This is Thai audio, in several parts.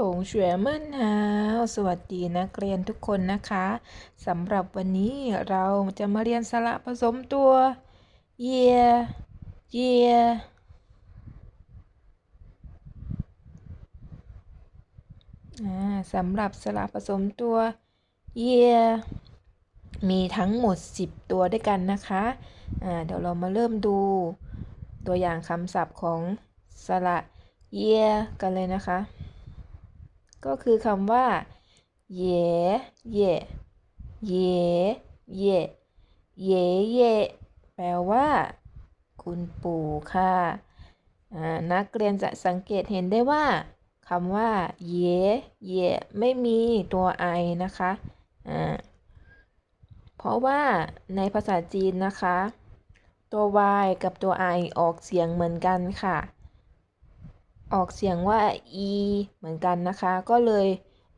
ถงเฉวยเมินฮาวสวัสดีนักเรียนทุกคนนะคะสำหรับวันนี้เราจะมาเรียนสระผสมตัว year year อ่าสำหรับสระผสมตัว year มีทั้งหมด 10 ตัวด้วยกันนะคะอ่าเดี๋ยวเรามาเริ่มดูตัวอย่างคำศัพท์ของสระ year กันเลยนะคะ ก็คือคำว่าเย่เย่เย่เย่เย่เย่แปลว่า คุณปู่ค่ะอ่านักเรียนจะสังเกตเห็นได้ว่าคำว่า เย่เย่ไม่มีตัวไอนะคะอ่าเพราะว่าในภาษาจีนนะคะ ตัว y กับตัว i ออกเสียงเหมือนกันค่ะ ออกเสียงว่า e เหมือนกันนะคะ ก็เลย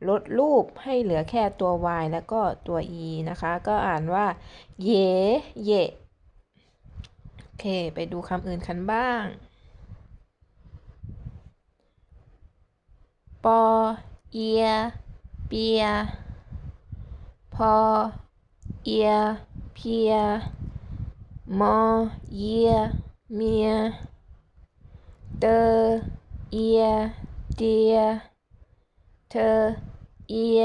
ลดรูปให้เหลือแค่ตัว y แล้วก็ตัว e นะคะ ก็อ่านว่า เย เย โอเค ไปดูคำอื่นกันบ้าง ปอ เอีย เปีย พอ เอีย เพีย มอ เยีย เมีย เตอ เอียเตียเธอเอีย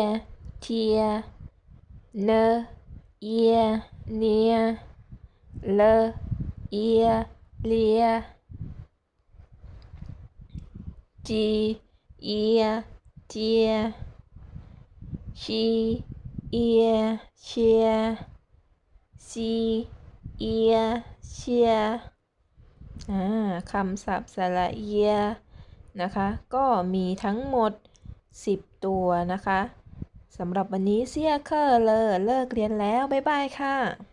เทียเนเอียเนียเลเอียเลียจีเอียเจียชีเอียเชียซีเอียเชียอ่าคำศัพท์สระเอีย นะคะ ก็มีทั้งหมด 10 ตัวนะคะสำหรับวันนี้เสียเคอร์เลอเลิกเรียนแล้ว บ๊ายบายค่ะ